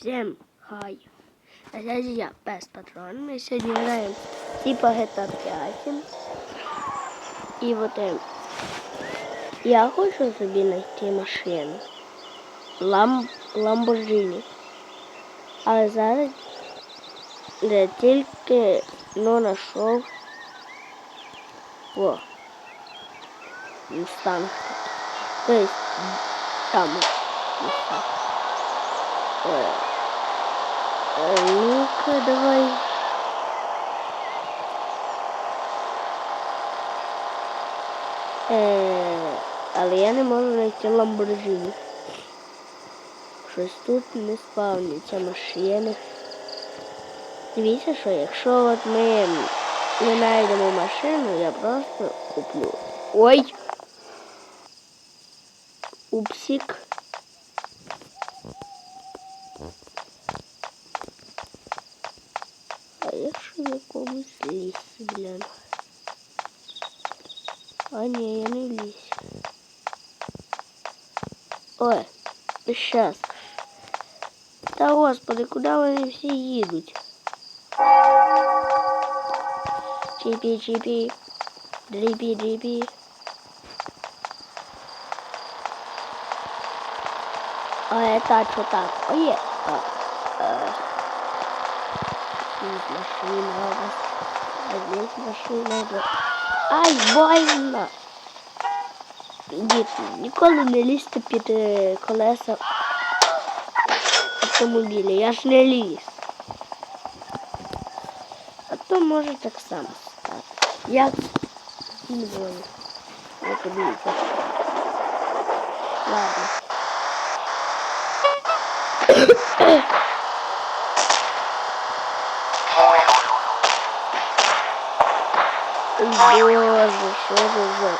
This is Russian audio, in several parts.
Всем хай! А я я без патрон. Мы сегодня играем типа GTA 5. И вот э, я хочу собі найти машину. Лам... Ламборджині. А зараз я тільки ну, нашов О. Мустанг. То есть там Мустанг. Е, Ну-ка, давай. Е, але я не можу знайти Lamborghini. Щось тут не спавняться машини. Дивіться, що якщо от ми не знайдемо машину, я просто куплю. Ой! Упсик. А я ж в якомусь лісі, блін. А ні, я не в лісі. Ой, щас. Та господи, куди вони всі їдуть? Чіпі, чіпі. Дріпі, дріпі. А это что так? Ой, а, а, здесь машина, а здесь машина. Ай, больно! Діти, ніколи не лізьте під е, колеса автомобіля. Я ж не ліз. А то може так само стати. Я не знаю. Не подивіться. Ладно. Боже, що це за...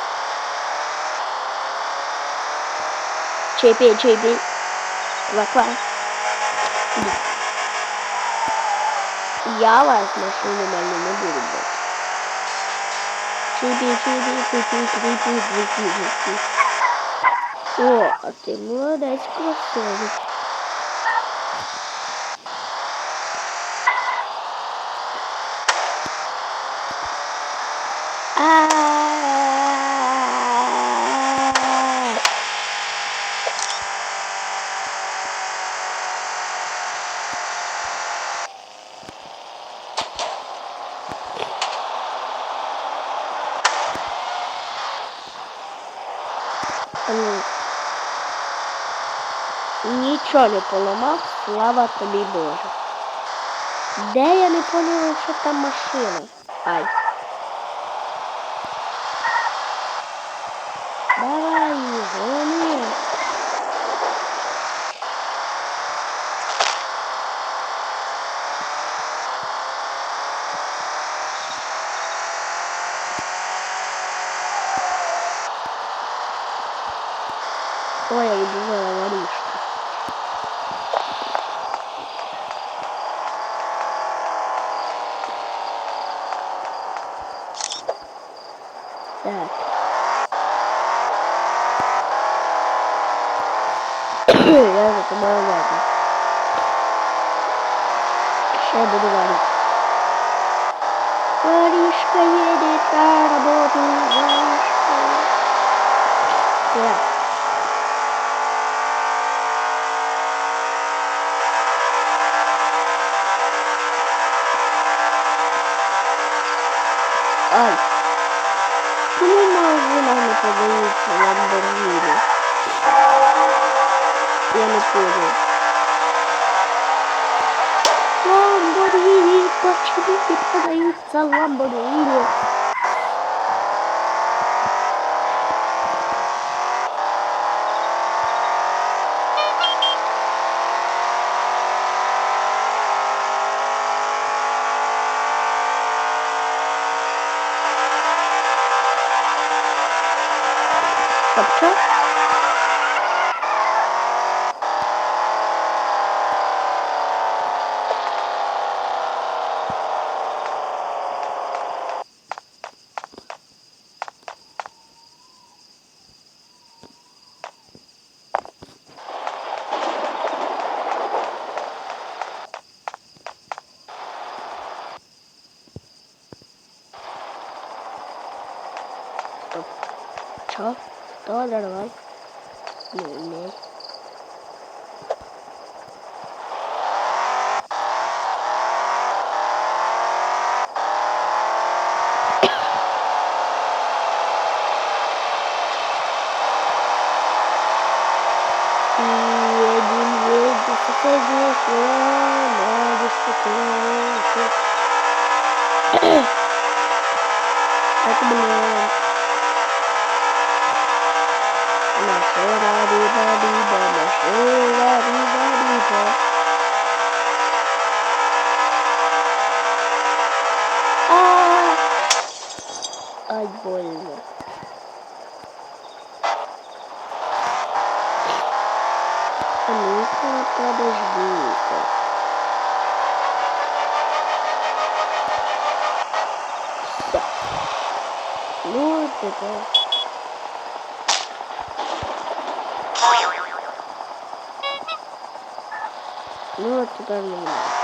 Чепі, чепі. Ква-ква. Ні. Я вас машину мальну не буду брати. Чепі, чепі, чепі, чепі, чепі, чепі. О, а ти молодець красавець. Нічого поламав, слава тобі Боже. Де я не поняла, що там машина? Ай. Давай, гони. Ой, я воришку. Так. Я не понял. Ламборгіні, почему не Що? Хто дорвав? Не вмій. Ай, больно. А ну-ка, подожди-ка. Всё. Ну, вот это. Ну, вот теперь не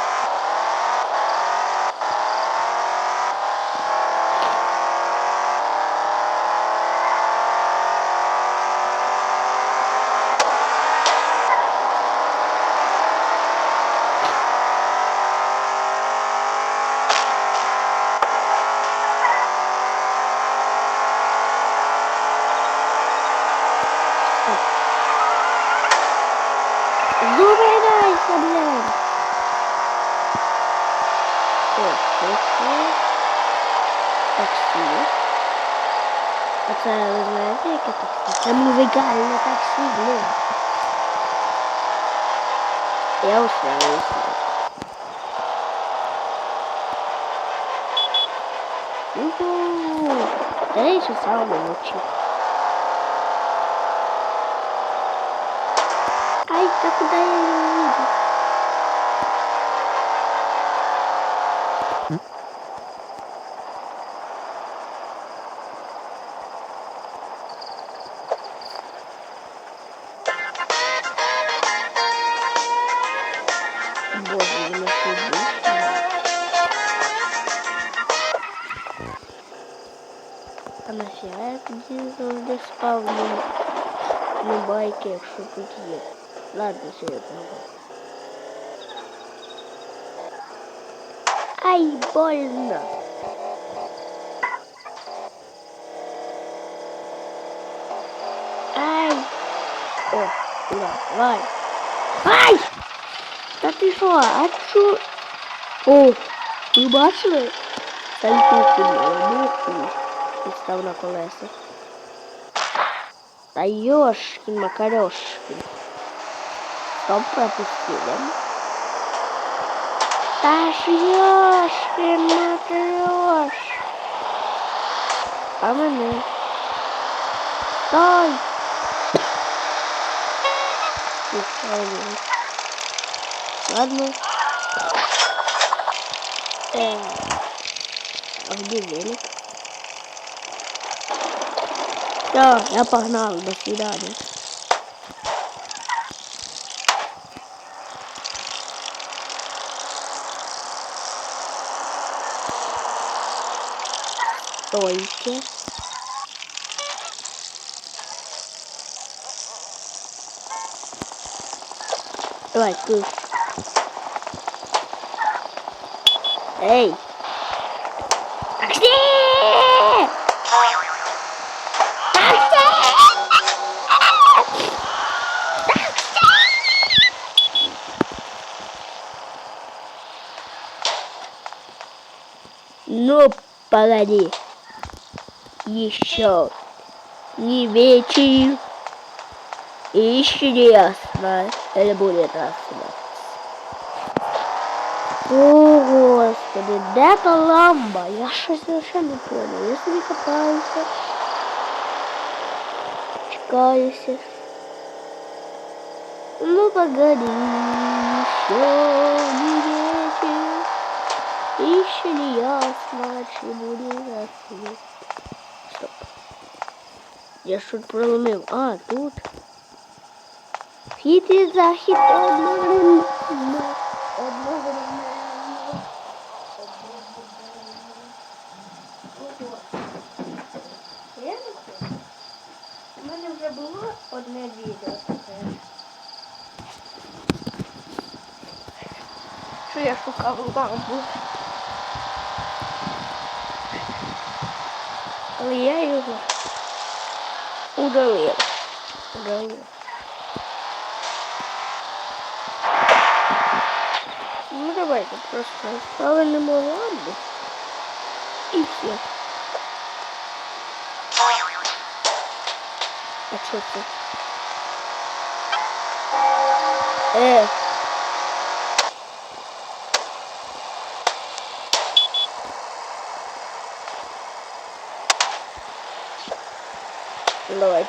надо. Зубайся, блядь! О, слушай. Таксі. А це ви знаєте, яке таксі? Це музикальне таксі, блін. Я устраиваюсь. Уху! Да я еще самый лучший. Ай, да куда я я тоді завжди спав на, на байки, якщо тут є. Ладно, все я пробую. Ай, больно. Ай. О, да, давай. Ай! Та ти що? А чо? О, ви бачили? Сальтухи муху і став на колеса. Та ёшкин макарешкин. Стоп пропустили. Та ж ёшкин макареш. А мене. Стой! Ладно. Э, а где велик? Все, я погнал, до свидания. Стойте. Давай, кыш. Эй! Ну, погоди. Еще не вечер. И еще не ясно. Или будет ясно. О, господи, де та ламба? Я щось совершенно не понял. Я собі копаюся. Чекаюся. Ну, погоди, еще не вечер. Еще не ясно, молодший бурі. Стоп. Я щось проломив. А, тут. Вхід і захід одне відео таке. Що я шукав лампу? Але я його удалив. Удалив. Ну давайте просто ставимо лампу. І все. А що це? Е.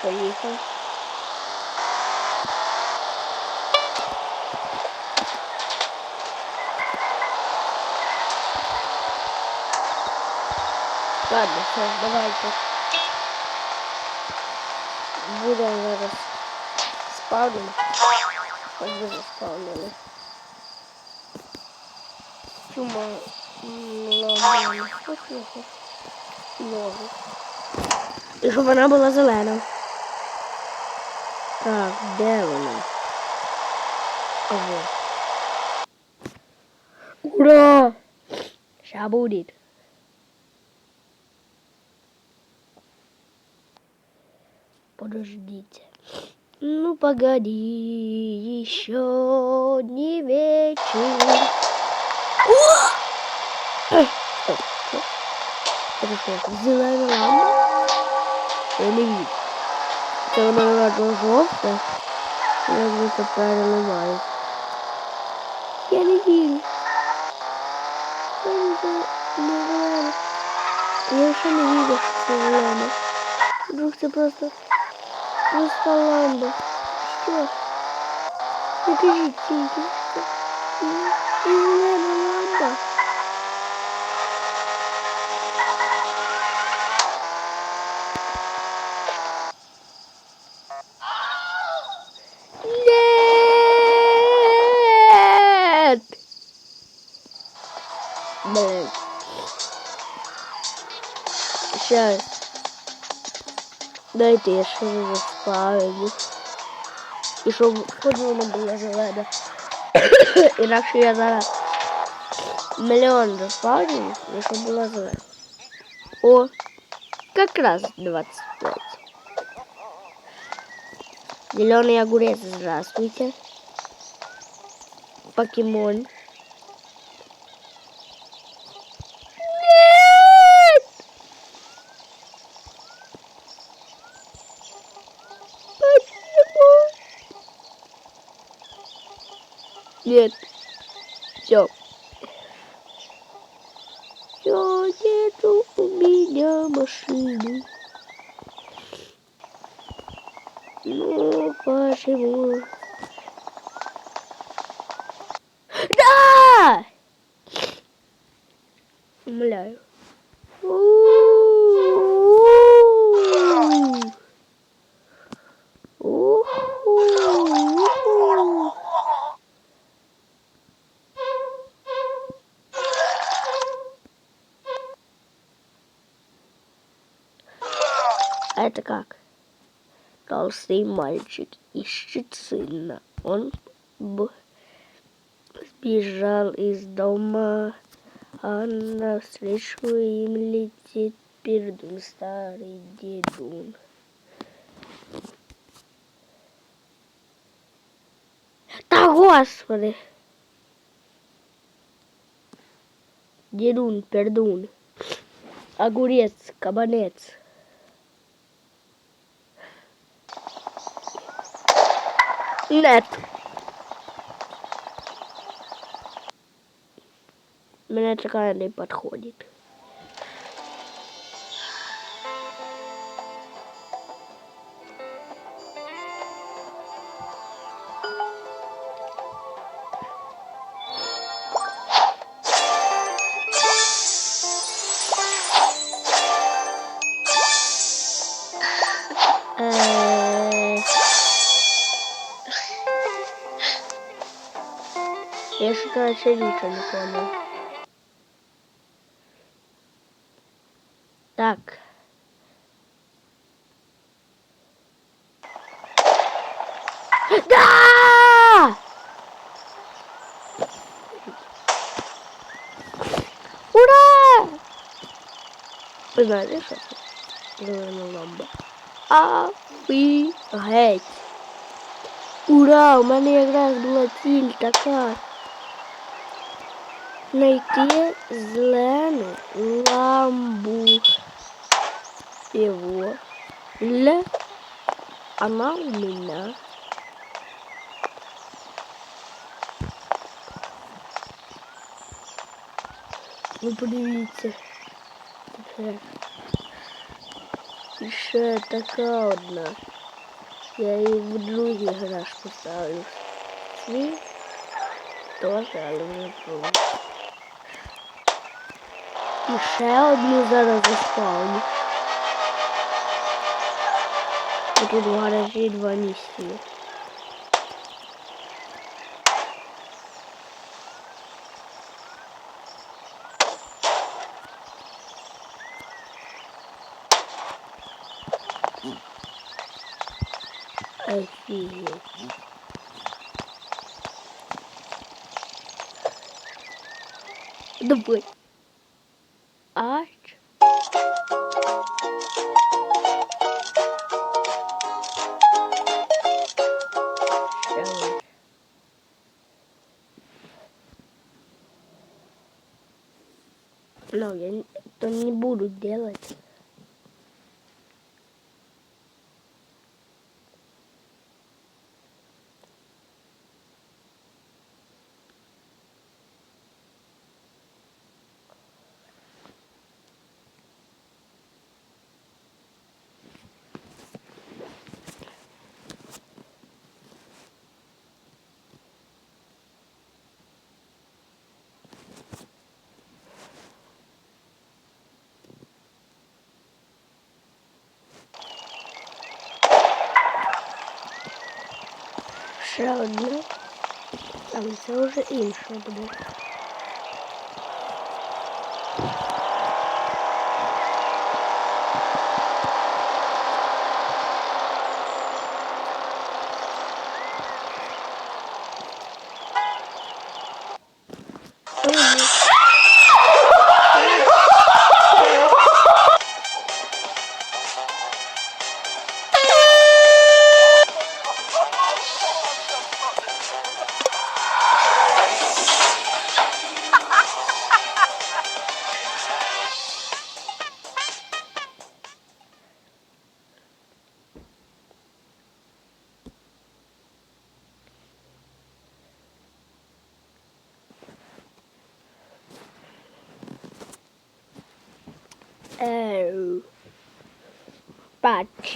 Поїхали. Ладно, все, давайте. Будемо зараз спавнимо. Хоч би заспавнили. Чума ламаємо. Ногу. Щоб вона була зелена. Так, де вона? Ого. Ура! Ща будет. Подождите. Ну, погоди, еще не вечер. О! Ой, Стоп, стоп. Это что, зеленая лампа? Я не вижу. Це вона радо жовта. Я просто переливаю. Я не вірю. Я не знаю, не зелена. Я ще не вірю, що це зелена. Вдруг це просто просто ламба. Що? Не кажіть тільки, що це Сейчас. Дайте я ще не заспавлю. І щоб хоч воно було зелене. Інакше я зараз мільйон заспавлю, і щоб було зелене. О, как раз 25. Зеленый огурец, здравствуйте. Покемон. Нет. Все. Все, нету у меня машины. Ну, почему? Да! Умоляю. У-у-у. У-у-у. А это как? Толстый мальчик ищет сына. Он сбежал из дома, а навстречу им летит пердун, старый дедун. Та господи! Дедун, пердун. Огурец, кабанец. Нет. Мне такая не подходит. ще нічого не понял. Так. Да! Ура! Вы знаете, что это? ламба. Офигеть! Ура! У мене якраз була ціль така Найти зелену ламбу. Его. Л. Она у меня. Ну подивіться. Тепер. І ще така одна. Я її в другий гараж поставлю. Свій теж, але вже пробую. І ще одну зараз заспавню. І тут в гаражі два місця. Но я не- то не буду делать. Ще одне. Там це вже інше буде. Ага.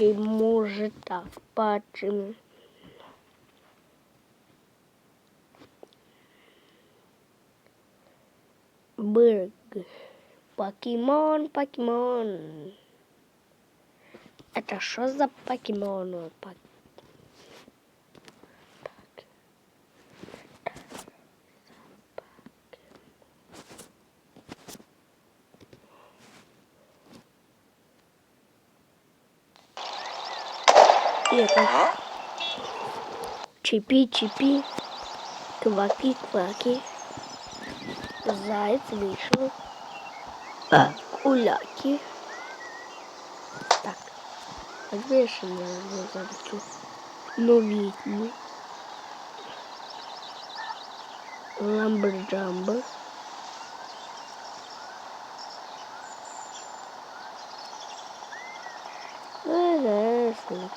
Почему же так? Почему? Бырг. Покемон, покемон. Это что за покемон? Пок- И это чипи-чипи, кваки-кваки. Заяц вышел. Куляки. Так. А где же я его завчу? Новітні. Ламберджамбо. Интересно.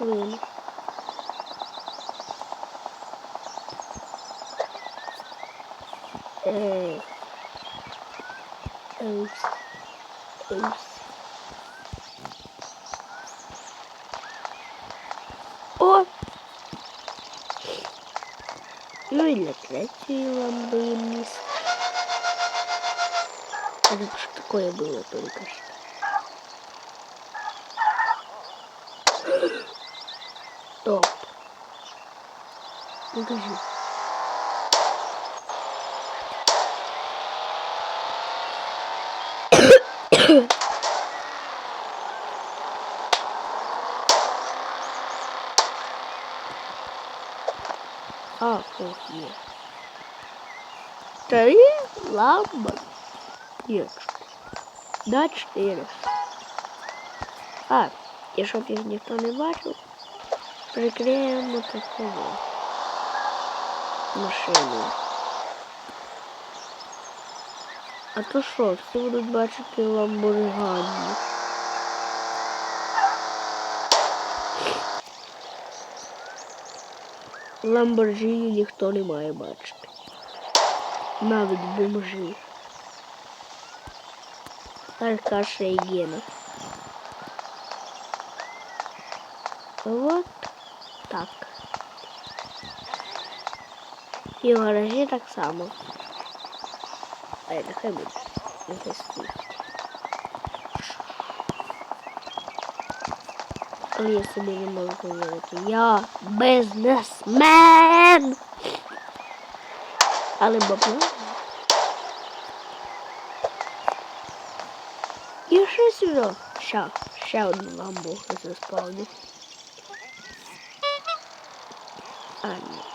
Блин. Эй. Эйс. Эйс. О! Ну и для третьей ламбы вниз. Это что такое было только что? Стоп Покажи. А, ох, є. Три ламба. Нет. Да, чотири. А, і щоб їх ніхто не бачив, прикриємо таку машину. А то що, всі будуть бачити ламборгані. Ламборджині ніхто не має бачити. Навіть бомжі. Аркаша і Гена. Вот так. І в гаражі так само. Ай, нехай буде. Нехай стоїть. Але я собі не можу повірити. Я бізнесмен! Але бабла. І ще сюди. Ще, ще одну ламбу заспавню. А, ні.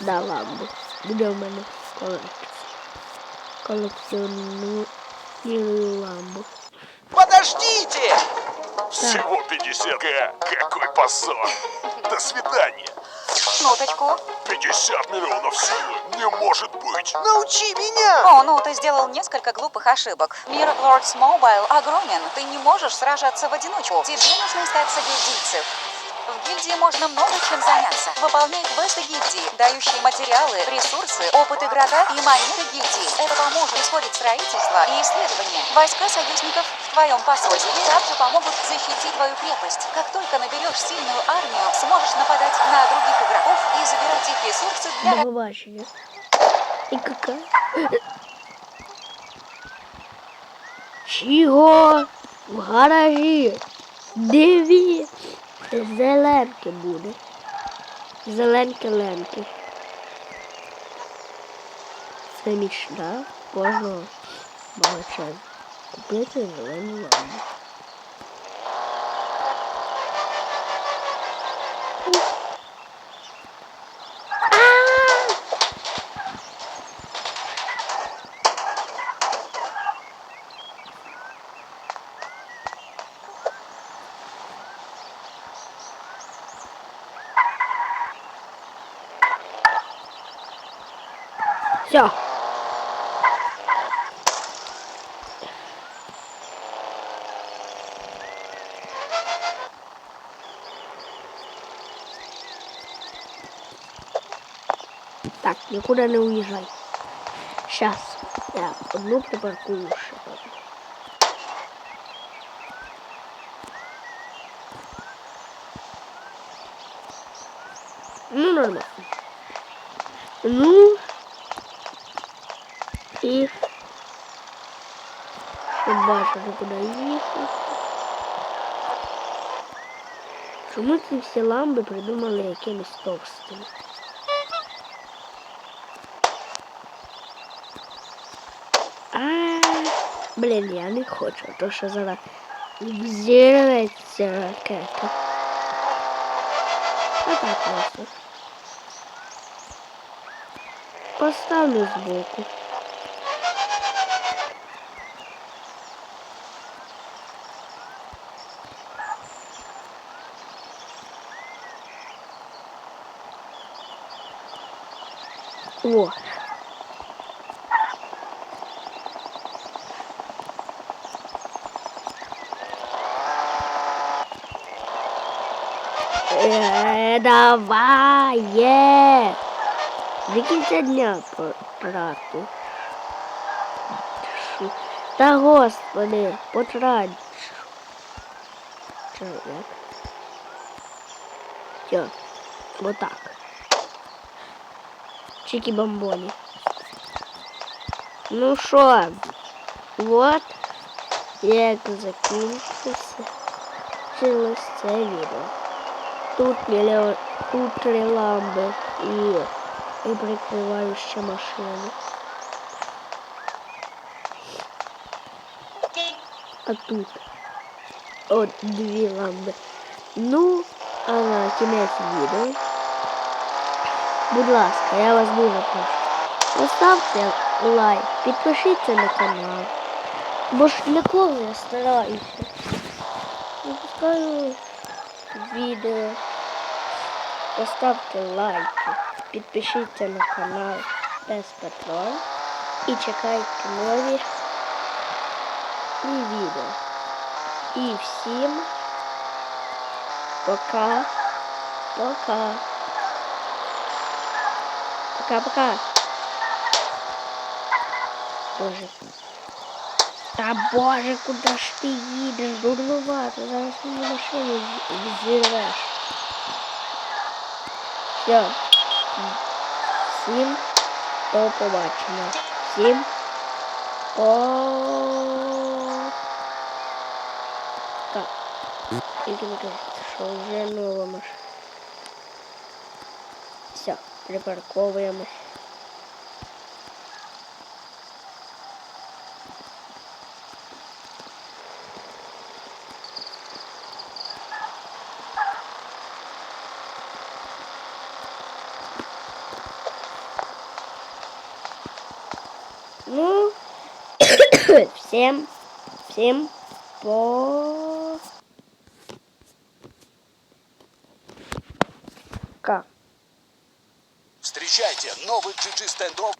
Да, ламбу. Буде в мене колекція. Колекціоную ламбу. Подождите! Всего 50 К. Какой позор. До свидания. Минуточку. 50 миллионов силы. Не может быть. Научи меня! О, ну ты сделал несколько глупых ошибок. Мир Lords Mobile огромен. Ты не можешь сражаться в одиночку. Тебе нужно стать гильдийцев В гильдии можно много чем заняться. Выполняй квесты гильдии, дающие материалы, ресурсы, опыт игрока и монеты гильдии. Это поможет ускорить строительство и исследования. Войска союзников в твоем посольстве также помогут защитить твою крепость. Как только наберешь сильную армию, сможешь нападать на других игроков и забирать их ресурсы для До побачення. І какая? Чого? В гаражі. Диві. Зеленки буде. Зеленки-ленки. Це мічта кожного балача. Купити зелену ламбу. Никуда не уезжай. Сейчас я одну припаркую ще. Ну, нормально. Ну, і щоб бачити, куди їхати. Чому ці всі ламби придумали якимись товстими? Блін, я не хочу, то що зараз зірветься ракета. А так просто. Поставлю збоку. О. Е, давай, є. До кінця дня потрати. Та господи, потрать. Чо, як? Все, вот так. Чики-бомбони. Ну що, вот як закінчився Чилось це відео. Тут мільйон, тут три ламби і, і прикриваю ще машину. А тут от дві ламби. Ну, а на кінець відео. Будь ласка, я вас дуже прошу. Поставте лайк, підпишіться на канал. Бо ж для кого я стараюся. Випускаю відео. Поставте лайки, підпишіться на канал Пес Патрон і чекайте нові і відео. І всім пока. Пока. Пока-пока. Боже. Та боже, куди ж ти їдеш? Дурнувато. Зараз мені машину з- зірвеш. Все. Всім до побачення. Всім пока. Тільки не кажеться, що вже нова машина. Все, припарковуємось. Всем, всем пока. Встречайте новый GG стендов